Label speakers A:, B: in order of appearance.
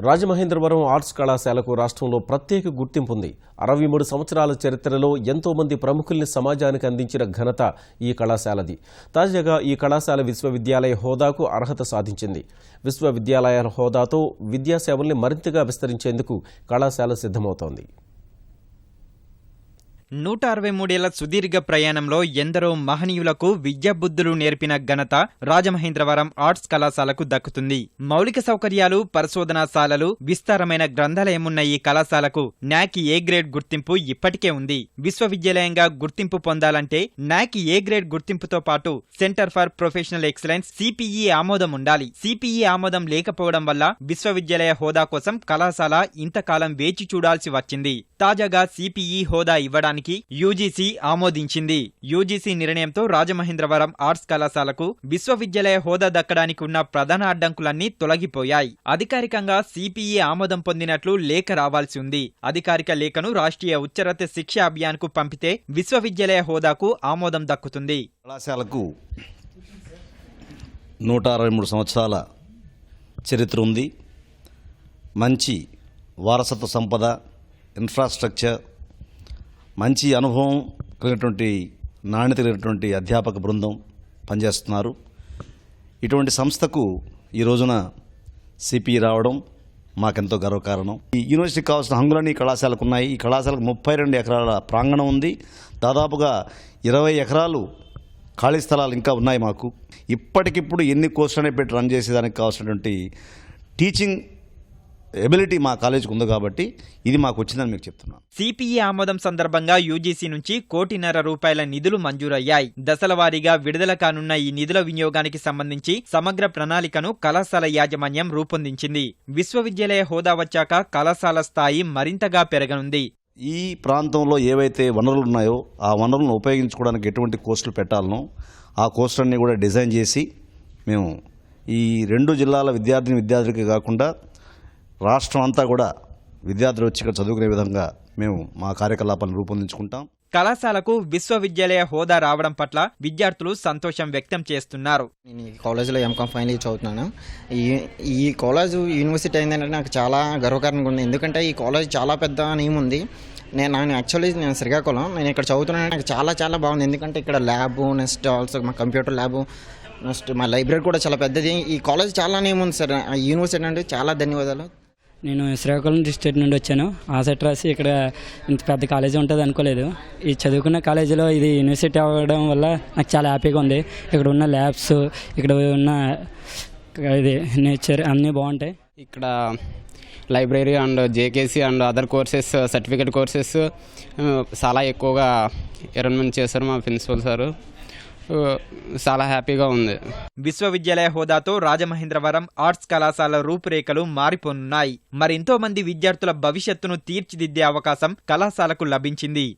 A: Rajamahendravaram arts కళాశాలకు రాష్ట్రంలో ప్రత్యేక గుర్తింపు ఉంది. అరవై మూడు సంవత్సరాల చరిత్రలో ఎంతో మంది ప్రముఖుల్ని సమాజానికి అందించిన ఘనత ఈ కళాశాలది. తాజాగా ఈ కళాశాల విశ్వవిద్యాలయ హోదాకు అర్హత సాధించింది. విశ్వవిద్యాలయాల హోదాతో విద్యాసేవల్ని మరింతగా విస్తరించేందుకు కళాశాల సిద్ధమవుతోంది.
B: నూట అరవై మూడేళ్ళ సుదీర్ఘ ప్రయాణంలో ఎందరో మహనీయులకు విద్యాబుద్ధులు నేర్పిన ఘనత రాజమహేంద్రవరం ఆర్ట్స్ కళాశాలకు దక్కుతుంది. మౌలిక సౌకర్యాలు పరిశోధనాశాలలు విస్తారమైన గ్రంథాలయమున్న ఈ కళాశాలకు నాక్ ఏ గ్రేడ్ గుర్తింపు ఇప్పటికే ఉంది. విశ్వవిద్యాలయంగా గుర్తింపు పొందాలంటే నాక్ ఏ గ్రేడ్ గుర్తింపుతో పాటు Centre for Professional Excellence CPE ఆమోదం ఉండాలి. సిపిఈ ఆమోదం లేకపోవడం వల్ల విశ్వవిద్యాలయ హోదా కోసం కళాశాల ఇంతకాలం వేచి చూడాల్సి వచ్చింది. తాజాగా సిపిఈ హోదా ఇవ్వడానికి యూజీసీ ఆమోదించింది. యూజీసీ నిర్ణయంతో రాజమహేంద్రవరం ఆర్ట్స్ కళాశాలకు విశ్వవిద్యాలయ హోదా దక్కడానికి ఉన్న ప్రధాన అడ్డంకులన్నీ తొలగిపోయాయి. అధికారికంగా సిపిఈ ఆమోదం పొందినట్లు లేఖ రావాల్సి ఉంది. అధికారిక లేఖను రాష్ట్రీయ ఉచ్చరత శిక్ష అభియాన్కు పంపితే విశ్వవిద్యాలయ హోదాకు ఆమోదం దక్కుతుంది.
C: కళాశాలకు నూట అరవై మూడు సంవత్సరాల చరిత్ర ఉంది. మంచి వారసత్వ సంపద ఇన్ఫ్రాస్ట్రక్చర్ మంచి అనుభవం కలిగినటువంటి నాణ్యత కలిగినటువంటి అధ్యాపక బృందం పనిచేస్తున్నారు. ఇటువంటి సంస్థకు ఈ రోజున సిపి రావడం మాకెంతో గర్వకారణం. ఈ యూనివర్సిటీకి కావాల్సిన హంగులన్నీ కళాశాలకు ఉన్నాయి ఈ కళాశాలకు ముప్పై రెండు ఎకరాల ప్రాంగణం ఉంది. దాదాపుగా ఇరవై ఎకరాలు ఖాళీ స్థలాలు ఇంకా ఉన్నాయి మాకు. ఇప్పటికిప్పుడు ఎన్ని కోర్సులనే పెట్టి రన్ చేసేదానికి కావాల్సినటువంటి టీచింగ్ ఎబిలిటీ మా కాలేజీకి ఉంది కాబట్టి ఇది మాకు వచ్చిందని మీకు చెప్తున్నాను.
B: సిపిఈ ఆమోదం సందర్భంగా యూజీసీ నుంచి కోటిన్నర రూపాయల నిధులు మంజూరయ్యాయి. దశల వారీగా విడుదల కానున్న ఈ నిధుల వినియోగానికి సంబంధించి సమగ్ర ప్రణాళికను కళాశాల యాజమాన్యం రూపొందించింది. విశ్వవిద్యాలయ హోదా వచ్చాక కళాశాల స్థాయి మరింతగా పెరగనుంది.
C: ఈ ప్రాంతంలో ఏవైతే వనరులు ఉన్నాయో ఆ వనరులను ఉపయోగించుకోవడానికి ఎటువంటి కోర్సులు పెట్టాలనో ఆ కోర్సులన్నీ కూడా డిజైన్ చేసి మేము ఈ రెండు జిల్లాల విద్యార్థిని విద్యార్థులకి కాకుండా రాష్ట్రం అంతా కూడా విద్యార్థులు వచ్చి ఇక్కడ చదువుకునే విధంగా మేము మా కార్యకలాపాలను రూపొందించుకుంటాం.
B: కళాశాలకు విశ్వవిద్యాలయ హోదా రావడం పట్ల విద్యార్థులు సంతోషం వ్యక్తం చేస్తున్నారు.
D: నేను ఈ కాలేజీలో ఎంకామ్ ఫైనల్ ఇయర్ చదువుతున్నాను. ఈ ఈ కాలేజ్ యూనివర్సిటీ అయిందంటే నాకు చాలా గర్వకారణంగా ఉంది. ఎందుకంటే ఈ కాలేజ్ చాలా పెద్ద నేమ్ ఉంది. నేను నేను యాక్చువల్లీ నేను శ్రీకాకుళం. నేను ఇక్కడ చదువుతున్నాను నాకు చాలా చాలా బాగుంది. ఎందుకంటే ఇక్కడ ల్యాబ్ నెక్స్ట్ ఆల్సో మా కంప్యూటర్ ల్యాబ్ నెక్స్ట్ మా లైబ్రరీ కూడా చాలా పెద్దది. ఈ కాలేజ్ చాలా నేమ్ ఉంది సార్. ఆ యూనివర్సిటీ అంటే చాలా ధన్యవాదాలు.
E: నేను శ్రీకాకుళం డిస్ట్రిక్ట్ నుండి వచ్చాను. ఆ రాసి ఇక్కడ ఇంత పెద్ద కాలేజీ ఉంటుంది అనుకోలేదు. ఈ చదువుకున్న కాలేజీలో ఇది యూనివర్సిటీ అవ్వడం వల్ల నాకు చాలా హ్యాపీగా ఉంది. ఇక్కడ ఉన్న ల్యాబ్స్ ఇక్కడ ఉన్న ఇది నేచర్ అన్నీ బాగుంటాయి.
F: ఇక్కడ library and JKC and other courses certificate courses చాలా ఎక్కువగా అరేంజ్మెంట్ చేశారు మా ప్రిన్సిపల్ సారు. చాలా హ్యాపీగా ఉంది.
B: విశ్వవిద్యాలయ హోదాతో రాజమహేంద్రవరం ఆర్ట్స్ కళాశాల రూపురేఖలు మారిపోనున్నాయి. మరెంతో మంది విద్యార్థుల భవిష్యత్తును తీర్చిదిద్దే అవకాశం కళాశాలకు లభించింది.